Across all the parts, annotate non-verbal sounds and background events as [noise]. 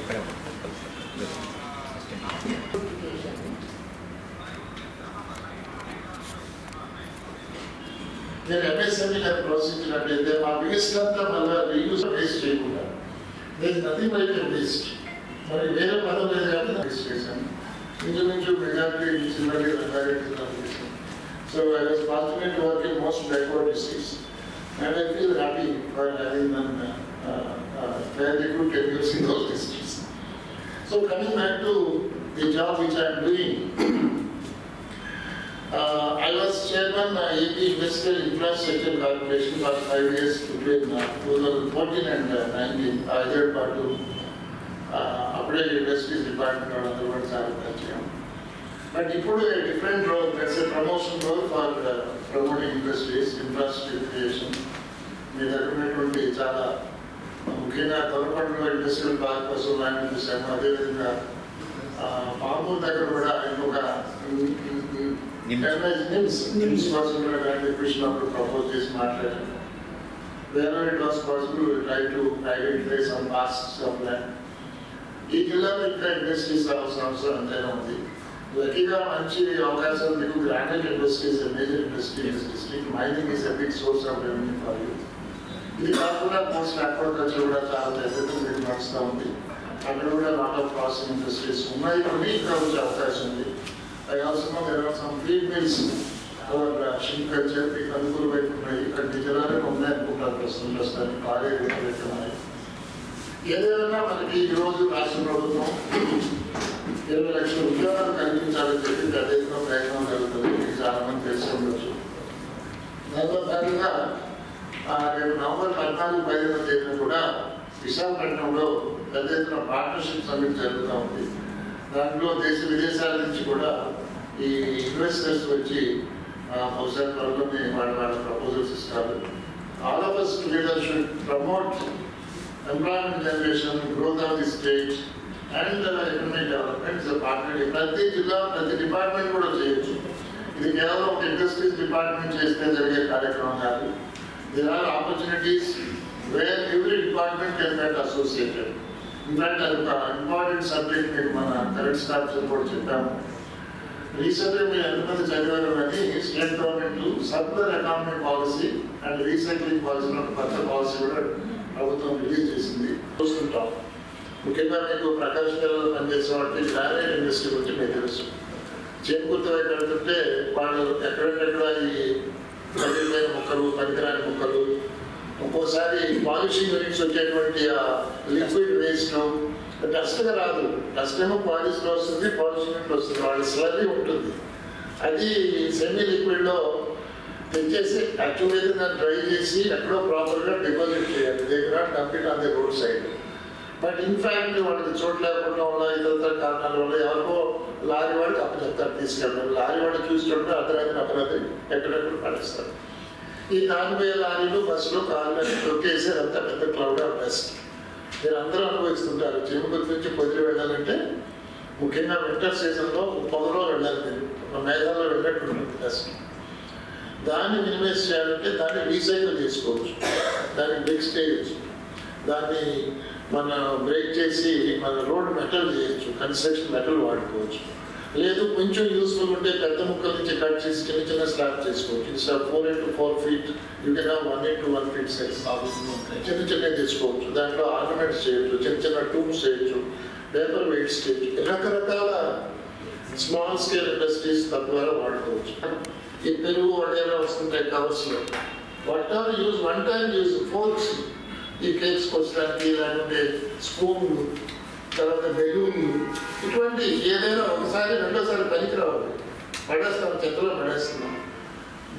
ఎక్కడ నేను ఎంఎస్ఎంఈ అది ప్రోత్సహించినట్లయితే మా వేస్ట్ అంతా మళ్ళీ రీయూస్ వేస్ట్ చేయకుండా does nothing like a waste మరి వేరే పదం లేదు కాబట్టి వేస్ట్ చేశాను ఇంచుమించు మెజార్టీ చిన్నది Ranga Reddy so I was fortunate to work in most backward diseases, And I feel happy for having a uh, uh, uh, very good techniques in those diseases. So coming back to the job which I am doing, [clears throat] uh, I was chairman of AP Investor Infrastructure Corporation for five years between uh, 2014 and uh, 19. I heard part to uh, Applied Industries Department or other words I would but ఇప్పుడు different role that's a promotion role for promoting industries infrastructure creation మీ దగ్గర ఉన్నటువంటి చాలా ముఖ్యంగా తొలపండ్లో industrial park కోసం land చూసాము అదేవిధంగా పామూరు దగ్గర కూడా ఇంకొక నిమ్స్ కోసం కూడా ఎక్విషన్ అప్పుడు ప్రపోజ్ చేసి మాట్లాడాను వేరే it was possible try to identify some parts of land ఈ జిల్లాలో ఇంకా ఇండస్ట్రీస్ రావాల్సిన అవసరం ఎంతైనా ఉంది? లక్కీగా మంచి అవకాశం మీకు granite industries major industry district mining is a big source of revenue for you ఇది కాకుండా పోస్ట్ అక్వాకల్చర్ కూడా చాలా పెద్దగా మీకు నడుస్తూ ఉంది అక్కడ కూడా లాట్ ఆఫ్ ప్రాసెసింగ్ ఇండస్ట్రీస్ ఉన్నాయి కొన్ని ఇంకా వచ్చే అవకాశం ఉంది I also know there are some feed mills for shrimp culture మీకు అనుకూల వైపు ఉన్నాయి ఇక్కడ మీ జిల్లాలో ఉన్నాయి అనుకుంటారు ప్రస్తుతం ప్రస్తుతానికి కాలేజీ పెట్టున్నాయి ఏదైనా మనకి ఈ రోజు రాష్ట్ర ప్రభుత్వం ఇరవై లక్షల ఉద్యోగాలు కల్పించాలని చెప్పి పెద్ద ప్రయత్నం జరుగుతుంది. మీకు చాలా మంది తెలిసి ఉండొచ్చు. దాంతో భాగంగా రేపు నవంబర్ పద్నాలుగు పదిహేను తేదీన కూడా విశాఖపట్నంలో పెద్ద ఎత్తున పార్ట్నర్షిప్ సమ్మిట్ జరుగుతూ ఉంది. దాంట్లో దేశ విదేశాల నుంచి కూడా ఈ ఇన్వెస్టర్స్ వచ్చి ఆ, బహుశా త్వరలోనే వాళ్ళ వాళ్ళ ప్రపోజల్స్ ఇస్తారు. All of us together should promote employment generation growth of the state and economic development party ప్రతి జిల్లా ప్రతి డిపార్ట్మెంట్ కూడా చేయొచ్చు. ఇది కేవలం ఒక ఇండస్ట్రీస్ డిపార్ట్మెంట్ చేస్తే జరిగే కార్యక్రమం కాదు. There are opportunities where every department can get associated in fact అది ఒక ఇంపార్టెంట్ సబ్జెక్ట్ మీకు మన కరెంట్ స్టాఫ్ కూడా చెప్పాము. రీసెంట్గా మీరు ఎంతమంది చదివారు అని state government circular economic policy and recycling policy ఒక కొత్త పాలసీ కూడా ప్రభుత్వం రిలీజ్ చేసింది. చూస్తుంటాం. ముఖ్యంగా మీకు ప్రకాశ్ జిల్లాలో పనిచేసే వాళ్ళకి గ్రానైట్ ఇండస్ట్రీ గురించి మీకు తెలుసు. చేకూర్తి వైపు వెళ్తుంటే వాళ్ళు ఎక్కడెక్కడ ఈ పగిలిపోయిన ముక్కలు పనికిరాని ముక్కలు ఒక్కోసారి పాలిషింగ్ యూనిట్స్ వచ్చేటువంటి ఆ లిక్విడ్ వేసినాం. డస్ట్గా రాదు. డస్ట్ ఏమో పాలిష్లో వస్తుంది పాలిషింగ్ యూనిట్ వస్తుంది. వాళ్ళ స్లరీ ఉంటుంది. అది సెమీ లిక్విడ్లో తెచ్చేసి యాక్చువల్గా దాన్ని డ్రై చేసి ఎక్కడో ప్రాపర్గా డిపాజిట్ చేయాలి. దగ్గర dump it on the road side. But in fact వాళ్ళకి చూడలేకుండా వల్ల ఇతర కారణాల వల్ల ఎవరికో లారీ వాడికి అప్పు చెప్తారు తీసుకెళ్ళడం లారీ వాడికి చూసినప్పుడు చూడండి అర్ధరాత్రి అపరాత్రి ఎక్కడెక్కడ పడేస్తారు ఈ నాలుగు వేల లారీలు బస్సులో కార్లు తొక్కేసి అంత పెద్ద క్లౌడ్ ఆఫ్ డస్ట్ మీరు అందరూ అనుభవిస్తుంటారు. చిరుమతి నుంచి పొదిలి వెళ్ళాలంటే ముఖ్యంగా వింటర్ సీజన్లో పొగలో వెళ్ళాలి మీరు. ఒక మేఘాల్లో వెళ్ళినట్టు ఉంటుంది డస్ట్ దాన్ని మినిమైజ్ చేయాలంటే దాన్ని రీసైకిల్ చేసుకోవచ్చు. దాన్ని బ్రిక్స్ చేయవచ్చు దాన్ని మన బ్రేక్ చేసి మన రోడ్ మెటల్ చేయొచ్చు కన్స్ట్రక్షన్ మెటల్ వాడుకోవచ్చు. లేదు కొంచెం యూస్ఫుల్ ఉంటే పెద్ద ముక్కల నుంచి కట్ చేసి చిన్న చిన్న స్లాబ్ చేసుకోవచ్చు. Instead four into four feet you can have one into one feet size చిన్న చిన్న తీసుకోవచ్చు దాంట్లో ఆర్నమెంట్స్ చేయొచ్చు చిన్న చిన్న ట్యూబ్స్ చేయొచ్చు పేపర్ వెయిట్స్ చేయొచ్చు. రకరకాల స్మాల్ స్కేల్ ఇండస్ట్రీస్ తద్వారా వాడుకోవచ్చు. ఈ పెరుగు వడేలా వస్తుంటాయి కవర్స్లో what are use one time use forks ఈ కేక్స్ కొచ్చడానికి లేకుంటే స్పూన్లు తర్వాత బెలూన్లు ఇటువంటి ఏదైనా ఒకసారి రెండోసారి పనికి రావాలి. పడేస్తాం చెత్తలో పడేస్తున్నాం.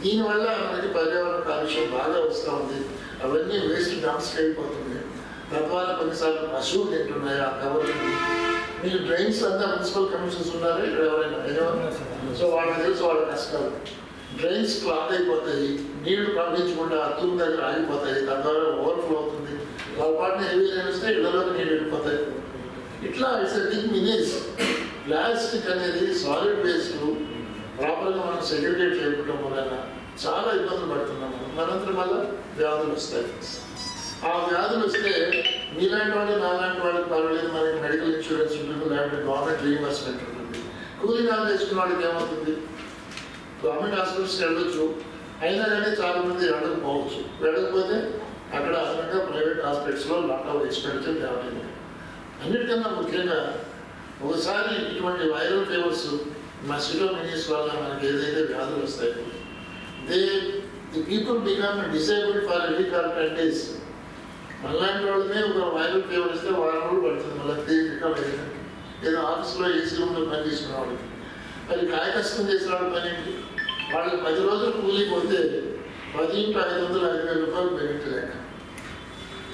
దీనివల్ల మనకి పర్యావరణ కాలుష్యం బాగా వస్తూ ఉంది. అవన్నీ వేస్ట్ డామ్స్కి వెళ్ళిపోతుంది. తద్వారా కొన్నిసార్లు పశువులు తింటున్నాయి ఆ కవర్లు మీరు డ్రైన్స్ అంతా మున్సిపల్ కమిషన్స్ ఉన్నారు? ఇక్కడ ఎవరైనా? సో వాళ్ళకి తెలుసు వాళ్ళ కష్టాలు. డ్రైన్స్ క్లాగ్ అయిపోతాయి నీళ్ళు పంపించకుండా అత్తుల దగ్గర ఆగిపోతాయి. తద్వారా ఓవర్ఫ్లో అవుతుంది. వాళ్ళ పాటిని హెవీ వస్తే ఇళ్ళలోకి నీళ్ళు వెళ్ళిపోతాయి. ఇట్లా ఇట్స్ థింగ్ మినేజ్ ప్లాస్టిక్ అనేది సాలిడ్ వేస్ట్ ప్రాపర్గా మనం సెగ్రిగేట్ చేయకుండా వలన చాలా ఇబ్బందులు పడుతున్నాం మనం మనంతరం వల్ల వ్యాధులు వస్తాయి. ఆ వ్యాధులు వస్తే మీలాంటి వాళ్ళు నాలాంటి వాళ్ళకి పర్వాలేదు. మనకి మెడికల్ ఇన్సూరెన్స్ ఉంటుంది లేకపోతే గవర్నమెంట్ రీఇంబర్స్మెంట్ ఉంటుంది. కూలీ నాలు చేసుకున్న వాళ్ళకి ఏమవుతుంది? గవర్నమెంట్ హాస్పిటల్స్కి వెళ్ళొచ్చు. అయినా కానీ చాలామంది వెళ్ళకపోవచ్చు. వెళ్ళకపోతే అక్కడ అదనంగా ప్రైవేట్ హాస్పిటల్స్లో లాట్ ఆఫ్ ఎక్స్పెన్సివ్ అన్నిటికన్నా ముఖ్యంగా ఒకసారి ఇటువంటి వైరల్ ఫీవర్స్ మస్కిటోమినిస్ వల్ల మనకి ఏదైతే వ్యాధులు వస్తాయో they the people become disabled for week or ten days మళ్ళాంటి వాళ్ళనే ఒక వైరల్ ఫీవర్ ఇస్తే వారం రోజులు పడుతుంది. మళ్ళీ రికవర్ అయ్యేదానికి ఏదో ఆఫీస్లో ఏసీ రూమ్లో పని చేసుకునే వాళ్ళకి అది కాయ కష్టం చేసిన వాళ్ళ పని ఏంటి? వాళ్ళకి పది రోజులు కూలీ పోతే పది ఇంటూ ఐదు వందలు ఐదు వేల రూపాయలు బెనిఫిట్ లేక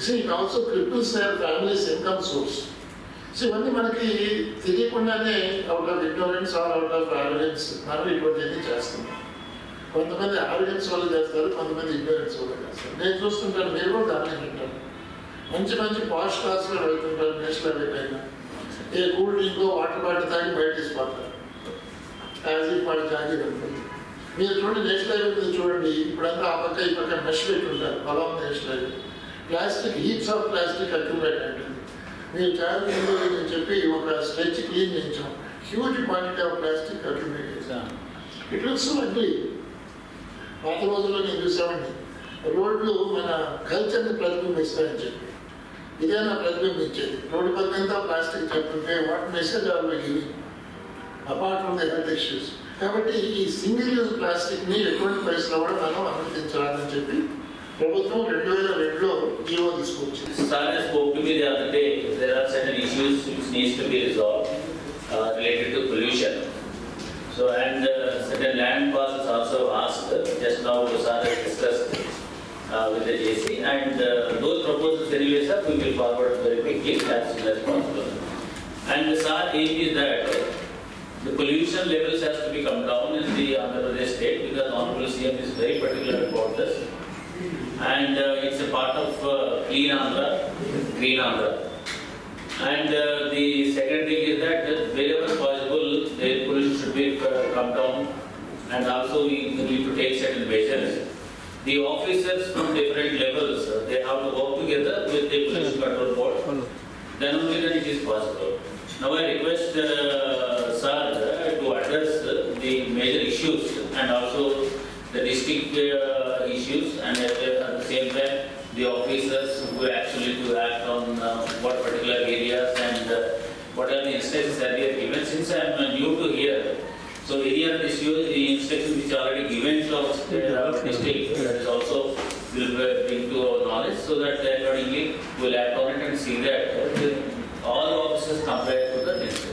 so it also cripples their families income source so ఇవన్నీ మనకి తెలియకుండానే out of ignorance or out of arrogance మనం ఇటువంటివన్నీ చేస్తున్నాం. కొంతమంది ఆరోగెన్స్ వల్ల చేస్తారు కొంతమంది ఇగ్నోరెన్స్ వల్ల చేస్తారు. నేను చూస్తుంటాను మీరు కూడా గమనించుంటాను మంచి మంచి పాష్ క్లాస్లో వెళ్తుంటారు నేషనల్ హైవే పైన. ఏ కూల్ డ్రింక్ వాటర్ బాటిల్ తాగి బయట తీసిపోతారు యాజ్ ఇఫ్ వాళ్ళు జాగి ఉంటుంది మీరు చూడండి నేషనల్ హైవే మీద చూడండి ఇప్పుడంతా ఆ పక్క ఈ పక్క మెష్ పెట్టి ఉంటారు పొలం national highway plastic heaps of plastic accumulate ఉంటుంది మీరు చాలా ముందు నేను చెప్పి ఒక స్ట్రెచ్ క్లీన్ చేయించాం huge quantity of plastic accumulate చేశాం ఇట్ లుక్స్ అగ్లీ పాత రోజుల్లో నేను చూసామండి రోడ్లు మన కల్చర్ని ప్రతిబింబిస్తాయని చెప్పి ఇదేనా ప్రతిబింబించేది రోడ్డు పక్కంతా ప్లాస్టిక్ చెప్తుంటే what message are giving apart from the health issues కాబట్టి ఈ సింగిల్ యూజ్ ప్లాస్టిక్ని ఎటువంటి పరిస్థితుల్లో కూడా మనం అనుమతించాలని చెప్పి ప్రభుత్వం రెండు వేల రెండులో జీవో తీసుకొచ్చింది Sir has spoke to me the other day, there are certain issues which needs to be resolved uh, related to pollution. So and uh, certain land parcels also asked, uh, just now Sir has discussed uh, with the JC and uh, those proposals anyway sir, we will forward very quickly as soon as possible. And the Sir aim is that uh, the pollution levels has to be come down in the Andhra Pradesh state because Honorable CM is very particular about this. And uh, it's a part of uh, Clean Andhra, Green Andhra. And uh, the second thing is that uh, wherever possible, the pollution should be uh, come down. And also we need to take certain measures. The officers from different levels, uh, they have to work together with the pollution control board. Then only then it is possible. Now I request uh, sir uh, to address uh, the major issues and also the district uh, issues and the same time, the officers who actually to act on uh, what particular areas and uh, what are the instructions that they are given. Since I am uh, new to here, so any other issue, the instructions which are already given to our district, that is also will bring to our knowledge so that accordingly we'll act on it and see that uh, all officers comply to the instructions.